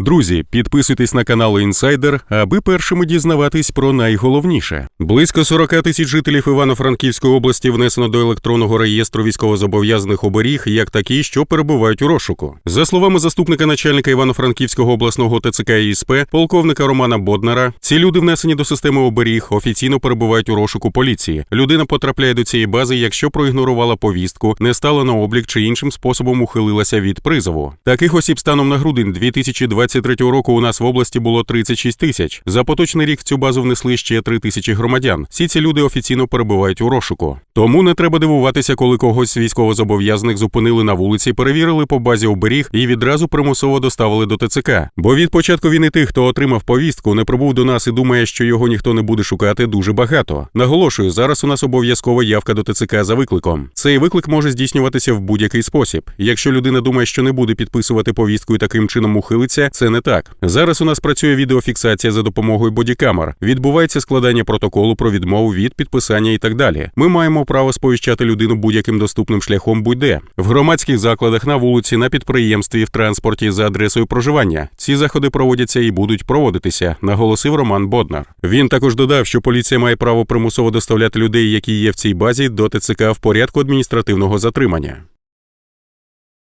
Друзі, підписуйтесь на канал Інсайдер, аби першими дізнаватись про найголовніше. Близько 40 тисяч жителів Івано-Франківської області внесено до електронного реєстру військовозобов'язаних оберіг як такі, що перебувають у розшуку. За словами заступника начальника Івано-Франківського обласного ТЦК ІСП, полковника Романа Боднара, ці люди внесені до системи оберіг, офіційно перебувають у розшуку поліції. Людина потрапляє до цієї бази, якщо проігнорувала повістку, не стала на облік чи іншим способом ухилилася від призову. Таких осіб станом на грудень 2023 року у нас в області було 36 тисяч. За поточний рік в цю базу внесли ще 3 тисячі громадян. Всі ці люди офіційно перебувають у розшуку. Тому не треба дивуватися, коли когось з військовозобов'язаних зупинили на вулиці, перевірили по базі оберіг і відразу примусово доставили до ТЦК. Бо від початку війни тих, хто отримав повістку, не прибув до нас і думає, що його ніхто не буде шукати, дуже багато. Наголошую, зараз у нас обов'язкова явка до ТЦК за викликом. Цей виклик може здійснюватися в будь-який спосіб. Якщо людина думає, що не буде підписувати повістку і таким чином ухилиться, це не так. Зараз у нас працює відеофіксація за допомогою бодікамер. Відбувається складання протоколу про відмову від підписання і так далі. Ми маємо право сповіщати людину будь-яким доступним шляхом будь-де в громадських закладах, на вулиці, на підприємстві, в транспорті за адресою проживання. Ці заходи проводяться і будуть проводитися, наголосив Роман Боднар. Він також додав, що поліція має право примусово доставляти людей, які є в цій базі, до ТЦК в порядку адміністративного затримання.